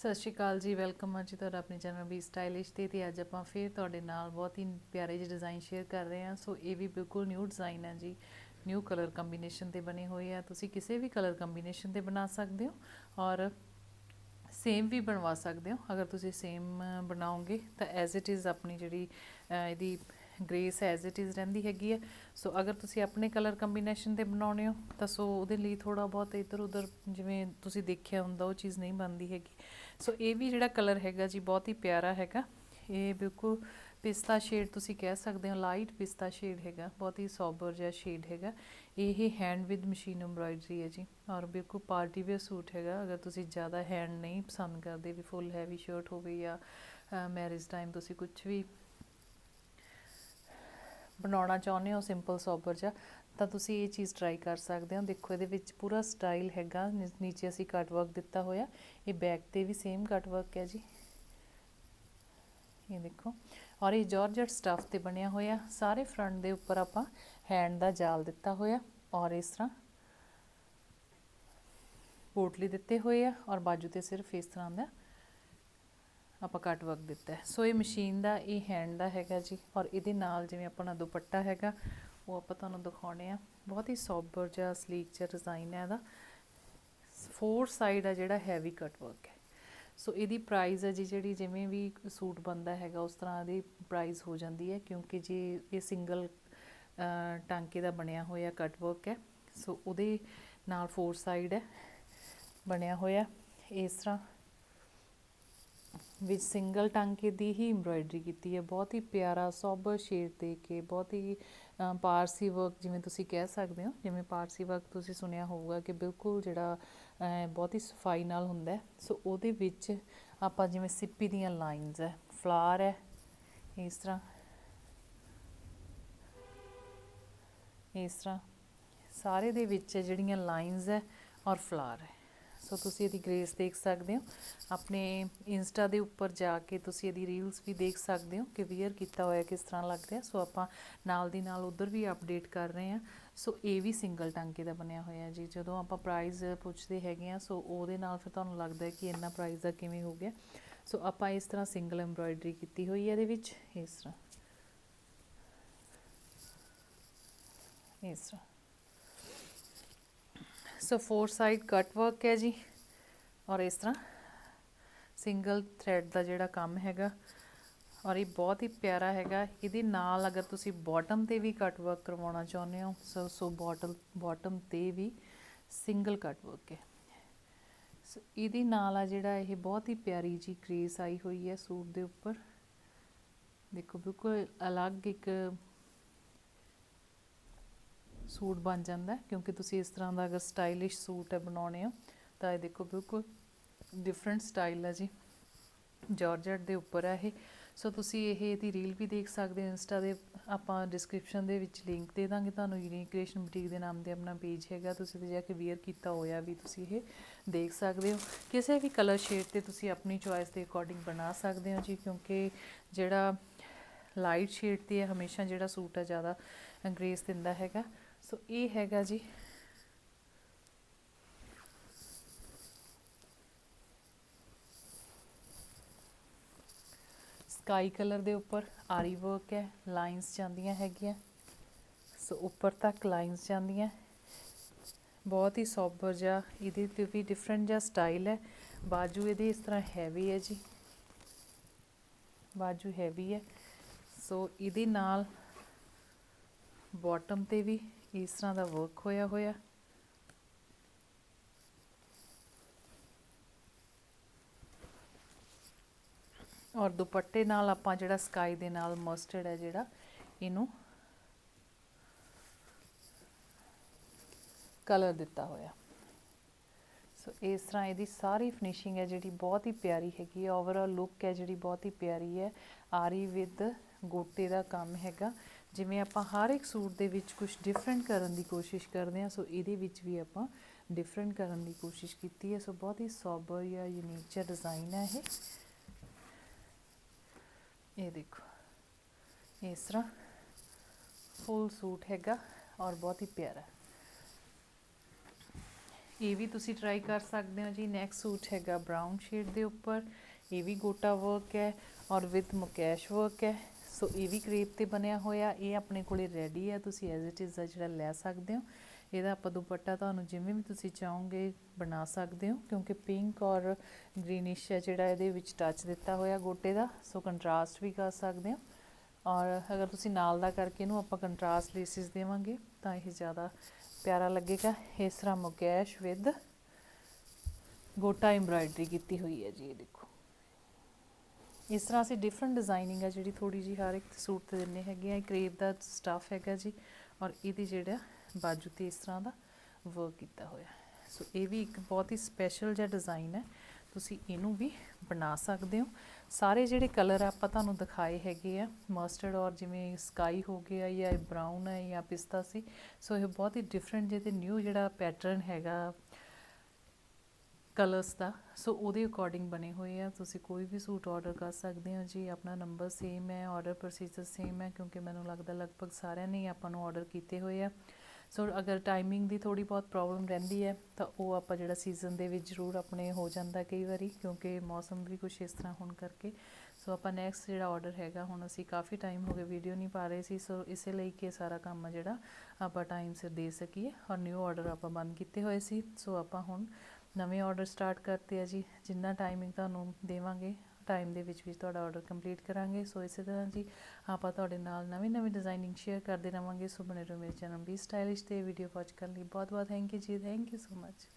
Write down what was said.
ਸਤਿ ਸ਼੍ਰੀ ਅਕਾਲ ਜੀ ਵੈਲਕਮ ਆ ਜੀ ਤੁਹਾਡਾ ਆਪਣੇ ਚੈਨਲ ਵੀ ਸਟਾਈਲਿਸ਼ ਤੇ ਤੇ ਅੱਜ ਆਪਾਂ ਫੇਰ ਤੁਹਾਡੇ ਨਾਲ ਬਹੁਤ ਹੀ ਪਿਆਰੇ ਜਿਹੇ ਡਿਜ਼ਾਈਨ ਸ਼ੇਅਰ ਕਰ ਰਹੇ ਹਾਂ। ਸੋ ਇਹ ਵੀ ਬਿਲਕੁਲ ਨਿਊ ਡਿਜ਼ਾਈਨ ਹੈ ਜੀ ਨਿਊ ਕਲਰ ਕੰਬੀਨੇਸ਼ਨ ਤੇ ਬਣੇ ਹੋਏ ਆ। ਤੁਸੀਂ ਕਿਸੇ ਵੀ ਕਲਰ ਕੰਬੀਨੇਸ਼ਨ ਤੇ ਬਣਾ ਸਕਦੇ ਹੋ ਔਰ ਸੇਮ ਵੀ ਬਣਵਾ ਸਕਦੇ ਹੋ। ਅਗਰ ਤੁਸੀਂ ਸੇਮ ਬਣਾਓਗੇ ਤਾਂ ਐਜ਼ ਇਟ ਇਜ਼ ਆਪਣੀ ਜਿਹੜੀ ਇਹਦੀ ਗ੍ਰੇਸ ਐਜ਼ ਇਟ ਇਜ਼ ਰਹਿੰਦੀ ਹੈਗੀ ਹੈ ਸੋ ਅਗਰ ਤੁਸੀਂ ਆਪਣੇ ਕਲਰ ਕੰਬੀਨੇਸ਼ਨ ਤੇ ਬਣਾਉਣੇ ਹੋ ਤਾਂ ਸੋ ਉਹਦੇ ਲਈ ਥੋੜਾ ਬਹੁਤ ਇੱਧਰ ਉੱਧਰ ਜਿਵੇਂ ਤੁਸੀਂ ਦੇਖਿਆ ਹੁੰਦਾ ਉਹ ਚੀਜ਼ ਨਹੀਂ ਬਣਦੀ ਹੈਗੀ। ਸੋ ਇਹ ਵੀ ਜਿਹੜਾ ਕਲਰ ਹੈਗਾ ਜੀ, ਬਹੁਤ ਹੀ ਪਿਆਰਾ ਹੈਗਾ। ਇਹ ਬਿਲਕੁਲ ਪਿਸਤਾ ਸ਼ੇਡ ਤੁਸੀਂ ਕਹਿ ਸਕਦੇ ਹੋ ਲਾਈਟ ਪਿਸਤਾ ਸ਼ੇਡ ਹੈਗਾ, ਬਹੁਤ ਹੀ ਸੋਬਰ ਜਿਹਾ ਸ਼ੇਡ ਹੈਗਾ। ਇਹ ਹੈਂਡ ਵਿਦ ਮਸ਼ੀਨ ਐਮਬ੍ਰਾਇਡਰੀ ਹੈ ਜੀ, ਔਰ ਬਿਲਕੁਲ ਪਾਰਟੀ ਵੇਅਰ ਸੂਟ ਹੈਗਾ। ਅਗਰ ਤੁਸੀਂ ਜ਼ਿਆਦਾ ਹੈਂਡ ਨਹੀਂ ਪਸੰਦ ਕਰਦੇ, ਵੀ ਫੁੱਲ ਹੈਵੀ ਸ਼ਰਟ ਹੋਵੇ ਜਾਂ ਮੈਰਿਜ ਟਾਈਮ ਤੁਸੀਂ ਕੁਝ ਵੀ ਬਣਾਉਣਾ ਚਾਹੁੰਦੇ ਹੋ ਸਿੰਪਲ ਸੋਬਰ ਜਿਹਾ, ਤਾਂ ਤੁਸੀਂ ਇਹ ਚੀਜ਼ ਟਰਾਈ ਕਰ ਸਕਦੇ ਹੋ। ਦੇਖੋ, ਇਹਦੇ ਵਿੱਚ ਪੂਰਾ ਸਟਾਈਲ ਹੈਗਾ, ਨੀ- ਨੀਚੇ ਅਸੀਂ ਕੱਟ ਵਰਕ ਦਿੱਤਾ ਹੋਇਆ। ਇਹ ਬੈਕ ਤੇ ਵੀ ਸੇਮ ਕਟ ਵਰਕ ਹੈ ਜੀ। ਇਹ ਦੇਖੋ। ਔਰ ਇਹ ਜਾਰਜਟ ਸਟਫ ਤੇ ਬਣਿਆ ਹੋਇਆ। ਸਾਰੇ ਫਰੰਟ ਦੇ ਉੱਪਰ ਆਪਾਂ ਹੈਂਡ ਦਾ ਜਾਲ ਦਿੱਤਾ ਹੋਇਆ। ਔਰ ਇਸ ਤਰ੍ਹਾਂ ਪੋਟਲੀ ਦਿੱਤੇ ਹੋਏ ਆ। ਔਰ ਬਾਜੂ ਤੇ ਸਿਰਫ ਇਸ ਤਰ੍ਹਾਂ ਦਾ ਆਪਾਂ ਕੱਟ ਵਰਕ ਦਿੱਤਾ ਹੈ। ਸੋ ਇਹ ਮਸ਼ੀਨ ਦਾ, ਇਹ ਹੈਂਡ ਦਾ ਹੈਗਾ ਜੀ ਔਰ ਇਹਦੇ ਨਾਲ ਜਿਵੇਂ ਆਪਣਾ ਦੁਪੱਟਾ ਹੈਗਾ, ਉਹ ਆਪਾਂ ਤੁਹਾਨੂੰ ਦਿਖਾਉਣੇ ਆ। ਬਹੁਤ ਹੀ ਸੋਬਰ ਜਿਹਾ ਸਲੀਕ ਜਿਹਾ ਡਿਜ਼ਾਈਨ ਹੈ ਇਹਦਾ। ਫੋਰ ਸਾਈਡ ਆ ਜਿਹੜਾ ਹੈਵੀ ਕੱਟ ਵਰਕ ਹੈ। ਸੋ ਇਹਦੀ ਪ੍ਰਾਈਸ ਹੈ ਜੀ ਜਿਹੜੀ ਜਿਵੇਂ ਵੀ ਸੂਟ ਬੰਦਾ ਹੈਗਾ, ਉਸ ਤਰ੍ਹਾਂ ਦੀ ਪ੍ਰਾਈਸ ਹੋ ਜਾਂਦੀ ਹੈ ਕਿਉਂਕਿ ਜੇ ਇਹ ਸਿੰਗਲ ਟਾਂਕੇ ਦਾ ਬਣਿਆ ਹੋਇਆ ਕੱਟ ਵਰਕ ਹੈ। ਸੋ ਉਹਦੇ ਨਾਲ ਫੋਰ ਸਾਈਡ ਹੈ, ਬਣਿਆ ਹੋਇਆ। ਇਸ ਤਰ੍ਹਾਂ ਵਿੱਚ ਸਿੰਗਲ ਟਾਂਕੇ ਦੀ ਹੀ ਐਮਬ੍ਰਾਇਡਰੀ ਕੀਤੀ ਹੈ। ਬਹੁਤ ਹੀ ਪਿਆਰਾ ਸੋਬਰ ਸ਼ੇਡ ਦੇ ਕੇ, ਬਹੁਤ ਹੀ ਪਾਰਸੀ ਵਰਕ ਜਿਵੇਂ ਤੁਸੀਂ ਕਹਿ ਸਕਦੇ ਹੋ, ਜਿਵੇਂ ਪਾਰਸੀ ਵਰਕ ਤੁਸੀਂ ਸੁਣਿਆ ਹੋਊਗਾ ਕਿ ਬਿਲਕੁਲ ਜਿਹੜਾ ਬਹੁਤ ਹੀ ਸਫ਼ਾਈ ਨਾਲ ਹੁੰਦਾ ਸੋ ਉਹਦੇ ਵਿੱਚ ਆਪਾਂ ਜਿਵੇਂ ਸਿੱਪੀ ਦੀਆਂ ਲਾਈਨਸ ਹੈ ਫਲਾਰ ਹੈ, ਇਸ ਤਰ੍ਹਾਂ। ਇਸ ਤਰ੍ਹਾਂ। ਸਾਰੇ ਦੇ ਵਿੱਚ ਜਿਹੜੀਆਂ ਲਾਈਨਸ ਹੈ ਔਰ ਫਲਾਰ ਹੈ। ਸੋ ਤੁਸੀਂ ਇਹਦੀ ਗ੍ਰੇਸ ਦੇਖ ਸਕਦੇ ਹੋ। ਆਪਣੇ ਇੰਸਟਾ ਦੇ ਉੱਪਰ ਜਾ ਕੇ ਤੁਸੀਂ ਇਹਦੀ ਰੀਲਸ ਵੀ ਦੇਖ ਸਕਦੇ ਹੋ ਕਿ ਵੀਅਰ ਕੀਤਾ ਹੋਇਆ ਕਿਸ ਤਰ੍ਹਾਂ ਲੱਗ ਰਿਹਾ ਸੋ ਆਪਾਂ ਨਾਲ ਦੀ ਨਾਲ ਉਧਰ ਵੀ ਅਪਡੇਟ ਕਰ ਰਹੇ ਹਾਂ। ਸੋ ਇਹ ਵੀ ਸਿੰਗਲ ਟਾਂਕੇ ਦਾ ਬਣਿਆ ਹੋਇਆ ਜੀ। ਜਦੋਂ ਆਪਾਂ ਪ੍ਰਾਈਸ ਪੁੱਛਦੇ ਹੈਗੇ ਆ ਸੋ ਉਹਦੇ ਨਾਲ ਫਿਰ ਤੁਹਾਨੂੰ ਲੱਗਦਾ ਹੈ ਕਿ ਇੰਨਾ ਪ੍ਰਾਈਸ ਦਾ ਕਿਵੇਂ ਹੋ ਗਿਆ। ਸੋ ਆਪਾਂ ਇਸ ਤਰ੍ਹਾਂ ਸਿੰਗਲ ਐਮਬ੍ਰਾਇਡਰੀ ਕੀਤੀ ਹੋਈ ਹੈ ਇਹਦੇ ਵਿੱਚ। ਇਸ ਤਰ੍ਹਾਂ। ਇਸ ਤਰ੍ਹਾਂ। So four side cut work ਹੈ ਜੀ ਔਰ ਇਸ ਤਰ੍ਹਾਂ ਸਿੰਗਲ ਥ੍ਰੈਡ ਦਾ ਜਿਹੜਾ ਕੰਮ ਹੈਗਾ ਔਰ ਇਹ ਬਹੁਤ ਹੀ ਪਿਆਰਾ ਹੈਗਾ ਇਹਦੇ ਨਾਲ ਅਗਰ ਤੁਸੀਂ ਬਾਟਮ ਤੇ ਵੀ ਕੱਟ ਵਰਕ ਕਰਵਾਉਣਾ ਚਾਹੁੰਦੇ ਹੋ ਸੋ ਸੋ ਬਾਟਲ ਬਾਟਮ ਤੇ ਵੀ ਸਿੰਗਲ ਕੱਟ ਵਰਕ ਹੈ ਸੋ ਇਹਦੇ ਨਾਲ ਆ ਜਿਹੜਾ ਇਹ ਬਹੁਤ ਹੀ ਪਿਆਰੀ ਜੀ ਗ੍ਰੇਸ ਆਈ ਹੋਈ ਹੈ ਸੂਟ ਦੇ ਉੱਪਰ ਦੇਖੋ ਬਿਲਕੁਲ ਅਲੱਗ ਇੱਕ ਸੂਟ ਬਣ ਜਾਂਦਾ ਕਿਉਂਕਿ ਤੁਸੀਂ ਇਸ ਤਰ੍ਹਾਂ ਦਾ ਅਗਰ ਸਟਾਈਲਿਸ਼ ਸੂਟ ਹੈ ਬਣਾਉਣੇ ਹੋ, ਤਾਂ ਇਹ ਦੇਖੋ ਬਿਲਕੁਲ ਡਿਫਰੈਂਟ ਸਟਾਈਲ ਹੈ ਜੀ। ਜਾਰਜਟ ਦੇ ਉੱਪਰ ਹੈ ਇਹ। ਸੋ ਤੁਸੀਂ ਇਹ, ਇਹਦੀ ਰੀਲ ਵੀ ਦੇਖ ਸਕਦੇ ਹੋ, ਇੰਸਟਾ ਦੇ ਆਪਾਂ ਡਿਸਕ੍ਰਿਪਸ਼ਨ ਦੇ ਵਿੱਚ ਲਿੰਕ ਦੇ ਦਾਂਗੇ ਤੁਹਾਨੂੰ। ਯੂਨੀਕ ਕ੍ਰੀਏਸ਼ਨ ਬੁਟੀਕ ਦੇ ਨਾਮ ਤੇ ਆਪਣਾ ਪੇਜ ਹੈਗਾ, ਤੁਸੀਂ ਤੇ ਜਾ ਕੇ ਵੇਅਰ ਕੀਤਾ ਹੋਇਆ ਵੀ ਤੁਸੀਂ ਇਹ ਦੇਖ ਸਕਦੇ ਹੋ। ਕਿਸੇ ਵੀ ਕਲਰ ਸ਼ੇਡ ਤੇ ਤੁਸੀਂ ਆਪਣੀ ਚੁਆਇਸ ਦੇ ਅਕੋਰਡਿੰਗ ਬਣਾ ਸਕਦੇ ਹੋ ਜੀ, ਕਿਉਂਕਿ ਜਿਹੜਾ ਲਾਈਟ ਸ਼ੇਡ ਤੇ ਹੈ ਹਮੇਸ਼ਾ ਜਿਹੜਾ ਸੂਟ ਆ ਜ਼ਿਆਦਾ ਗ੍ਰੇਸ ਦਿੰਦਾ ਹੈਗਾ। ਸੋ ਇਹ ਹੈਗਾ ਜੀ। ਸਕਾਈ ਕਲਰ ਦੇ ਉੱਪਰ ਆਰੀ ਵਰਕ ਹੈ ਲਾਈਨਸ ਜਾਂਦੀਆਂ ਹੈਗੀਆਂ। ਸੋ ਉੱਪਰ ਤੱਕ ਲਾਈਨਸ ਜਾਂਦੀਆਂ। ਬਹੁਤ ਹੀ ਸੋਬਰ ਜਿਹਾ, ਇਹਦੇ ਤੇ ਵੀ ਡਿਫਰੈਂਟ ਜਿਹਾ ਸਟਾਈਲ ਹੈ। ਬਾਜੂ ਇਹਦੀ ਇਸ ਤਰ੍ਹਾਂ ਹੈਵੀ ਹੈ ਜੀ। ਬਾਜੂ ਹੈਵੀ ਹੈ। ਸੋ ਇਹਦੇ ਨਾਲ ਬਾਟਮ ਤੇ ਵੀ ਇਸ ਤਰ੍ਹਾਂ ਦਾ ਵਰਕ ਹੋਇਆ ਹੋਇਆ। ਔਰ ਦੁਪੱਟੇ ਨਾਲ ਆਪਾਂ ਜਿਹੜਾ ਸਕਾਈ ਦੇ ਨਾਲ ਮਸਟਰਡ ਹੈ ਜਿਹੜਾ, ਇਹਨੂੰ ਕਲਰ ਦਿੱਤਾ ਹੋਇਆ। ਸੋ ਇਸ ਤਰ੍ਹਾਂ ਇਹਦੀ ਸਾਰੀ ਫਿਨਿਸ਼ਿੰਗ ਹੈ ਜਿਹੜੀ ਬਹੁਤ ਹੀ ਪਿਆਰੀ ਹੈਗੀ ਹੈ। ਓਵਰਆਲ ਲੁੱਕ ਹੈ ਜਿਹੜੀ ਬਹੁਤ ਹੀ ਪਿਆਰੀ ਹੈ। ਆਰੀ ਵਿਦ ਗੋਟੇ ਦਾ ਕੰਮ ਹੈਗਾ। ਜਿਵੇਂ ਆਪਾਂ ਹਰ ਇੱਕ ਸੂਟ ਦੇ ਵਿੱਚ ਕੁਝ ਡਿਫਰੈਂਟ ਕਰਨ ਦੀ ਕੋਸ਼ਿਸ਼ ਕਰਦੇ ਹਾਂ, ਸੋ ਇਹਦੇ ਵਿੱਚ ਵੀ ਆਪਾਂ ਡਿਫਰੈਂਟ ਕਰਨ ਦੀ ਕੋਸ਼ਿਸ਼ ਕੀਤੀ ਹੈ। ਸੋ ਬਹੁਤ ਹੀ ਸੋਬਰ ਜਾਂ ਯੂਨੀਕ ਜਿਹਾ ਡਿਜ਼ਾਈਨ ਹੈ ਇਹ। ਇਹ ਦੇਖੋ, ਇਸ ਤਰ੍ਹਾਂ ਫੁੱਲ ਸੂਟ ਹੈਗਾ ਔਰ ਬਹੁਤ ਹੀ ਪਿਆਰਾ। ਇਹ ਵੀ ਤੁਸੀਂ ਟਰਾਈ ਕਰ ਸਕਦੇ ਹੋ ਜੀ। ਨੈਕਸਟ ਸੂਟ ਹੈਗਾ ਬ੍ਰਾਊਨ ਸ਼ੇਡ ਦੇ ਉੱਪਰ। ਇਹ ਵੀ ਗੋਟਾ ਵਰਕ ਹੈ ਔਰ ਵਿਦ ਮੁਕੈਸ਼ ਵਰਕ ਹੈ। ਸੋ ਇਹ ਵੀ ਕ੍ਰੇਪ ਤੇ ਬਣਿਆ ਹੋਇਆ, ਇਹ ਆਪਣੇ ਕੋਲੇ ਰੈਡੀ ਹੈ, ਤੁਸੀਂ ਐਜ਼ ਇਟ ਇਜ਼ ਦਾ ਜਿਹੜਾ ਲੈ ਸਕਦੇ ਹੋ। ਇਹਦਾ ਆਪਾਂ ਦੁਪੱਟਾ ਤੁਹਾਨੂੰ ਜਿਵੇਂ ਵੀ ਤੁਸੀਂ ਚਾਹੋਗੇ ਬਣਾ ਸਕਦੇ ਹੋ, ਕਿਉਂਕਿ ਪਿੰਕ ਔਰ ਗ੍ਰੀਨਿਸ਼ ਹੈ ਜਿਹੜਾ ਇਹਦੇ ਵਿੱਚ ਟੱਚ ਦਿੱਤਾ ਹੋਇਆ ਗੋਟੇ ਦਾ, ਸੋ ਕੰਟਰਾਸਟ ਵੀ ਕਰ ਸਕਦੇ ਹੋ। ਔਰ ਅਗਰ ਤੁਸੀਂ ਨਾਲ ਦਾ ਕਰਕੇ ਇਹਨੂੰ ਆਪਾਂ ਕੰਟਰਾਸਟ ਲੇਸਿਸ ਦੇਵਾਂਗੇ, ਤਾਂ ਇਹ ਜ਼ਿਆਦਾ ਪਿਆਰਾ ਲੱਗੇਗਾ। ਇਸ ਤਰ੍ਹਾਂ ਮੁਕੈਸ਼ ਵਿਦ ਗੋਟਾ ਐਮਬਰਾਇਡਰੀ ਕੀਤੀ ਹੋਈ ਹੈ ਜੀ, ਇਹ ਦੇਖੋ। ਇਸ ਤਰ੍ਹਾਂ ਅਸੀਂ ਡਿਫਰੈਂਟ ਡਿਜ਼ਾਈਨਿੰਗ ਹੈ ਜਿਹੜੀ ਥੋੜੀ ਜੀ ਹਰ ਇੱਕ ਸੂਟ ਤੇ ਦਿੰਨੇ ਹੈਗੇ ਆ ਕ੍ਰੇਪ ਦਾ ਸਟਫ ਹੈਗਾ ਜੀ, ਔਰ ਇਹਦੀ ਜਿਹੜਾ ਬਾਜੂ ਤੇ ਇਸ ਤਰ੍ਹਾਂ ਦਾ ਵਰਕ ਕੀਤਾ ਹੋਇਆ। ਸੋ ਇਹ ਵੀ ਇੱਕ ਬਹੁਤ ਹੀ ਸਪੈਸ਼ਲ ਜਿਹਾ ਡਿਜ਼ਾਈਨ ਹੈ, ਤੁਸੀਂ ਇਹਨੂੰ ਵੀ ਬਣਾ ਸਕਦੇ ਹੋ। ਸਾਰੇ ਜਿਹੜੇ ਕਲਰ ਆਪਾਂ ਤੁਹਾਨੂੰ ਦਿਖਾਏ ਹੈਗੇ ਆ ਮਸਟਰਡ ਔਰ ਜਿਵੇਂ ਸਕਾਈ ਹੋ ਗਿਆ ਜਾਂ ਬ੍ਰਾਊਨ ਹੈ ਜਾਂ ਪਿਸਤਾ ਸੀ। ਸੋ ਇਹ ਬਹੁਤ ਹੀ ਡਿਫਰੈਂਟ ਜਿਹਦੇ ਨਿਊ ਜਿਹੜਾ ਪੈਟਰਨ ਹੈਗਾ ਕਲਰਸ ਦਾ। ਸੋ ਉਹਦੇ ਅਕੋਰਡਿੰਗ ਬਣੇ ਹੋਏ ਆ। ਤੁਸੀਂ ਕੋਈ ਵੀ ਸੂਟ ਆਰਡਰ ਕਰ ਸਕਦੇ ਹੋ ਜੀ। ਆਪਣਾ ਨੰਬਰ ਸੇਮ ਹੈ ਆਰਡਰ ਪ੍ਰੋਸੀਜਰ ਸੇਮ ਹੈ, ਕਿਉਂਕਿ ਮੈਨੂੰ ਲੱਗਦਾ ਲਗਭਗ ਸਾਰਿਆਂ ਨੇ ਆਪਾਂ ਨੂੰ ਆਰਡਰ ਕੀਤੇ ਹੋਏ ਆ। ਸੋ ਅਗਰ ਟਾਈਮਿੰਗ ਦੀ ਥੋੜੀ ਬਹੁਤ ਪ੍ਰੋਬਲਮ ਰਹਿੰਦੀ ਹੈ, ਤਾਂ ਉਹ ਆਪਾਂ ਜਿਹੜਾ ਸੀਜ਼ਨ ਦੇ ਵਿੱਚ ਜ਼ਰੂਰ ਆਪਣੇ ਹੋ ਜਾਂਦਾ ਕਈ ਵਾਰੀ, ਕਿਉਂਕਿ ਮੌਸਮ ਵੀ ਕੁਝ ਇਸ ਤਰ੍ਹਾਂ ਹੋਣ ਕਰਕੇ। ਸੋ ਆਪਾਂ ਨੈਕਸਟ ਜਿਹੜਾ ਆਰਡਰ ਹੈਗਾ, ਹੁਣ ਅਸੀਂ ਕਾਫੀ ਟਾਈਮ ਹੋ ਗਿਆ ਵੀਡੀਓ ਨਹੀਂ ਪਾ ਰਹੇ ਸੀ, ਸੋ ਇਸੇ ਲਈ ਕਿ ਇਹ ਸਾਰਾ ਕੰਮ ਜਿਹੜਾ ਆਪਾਂ ਟਾਈਮ ਸਿਰ ਦੇ ਸਕੀਏ। ਔਰ ਨਿਊ ਆਰਡਰ ਆਪਾਂ ਬੰਦ ਕੀਤੇ ਹੋਏ ਸੀ। ਸੋ ਆਪਾਂ ਹੁਣ ਨਵੇਂ ਆਰਡਰ ਸਟਾਰਟ ਕਰਤੇ ਆ ਜੀ। ਜਿੰਨਾ ਟਾਈਮਿੰਗ ਤੁਹਾਨੂੰ ਦੇਵਾਂਗੇ ਟਾਈਮ ਦੇ ਵਿੱਚ ਵਿੱਚ ਤੁਹਾਡਾ ਆਰਡਰ ਕੰਪਲੀਟ ਕਰਾਂਗੇ। ਸੋ ਇਸੇ ਤਰ੍ਹਾਂ ਜੀ, ਆਪਾਂ ਤੁਹਾਡੇ ਨਾਲ ਨਵੇਂ ਨਵੇਂ ਡਿਜ਼ਾਈਨਿੰਗ ਸ਼ੇਅਰ ਕਰਦੇ ਰਵਾਂਗੇ। ਸੋ ਬਣੇ ਰਹੋ ਮੇਰੇ ਚੈਨਲ ਵੀ ਸਟਾਈਲਿਸ਼ ਤੇ। ਵੀਡੀਓ ਵਾਚ ਕਰਨ ਲਈ ਬਹੁਤ ਬਹੁਤ ਥੈਂਕ ਯੂ ਜੀ। Thank you so much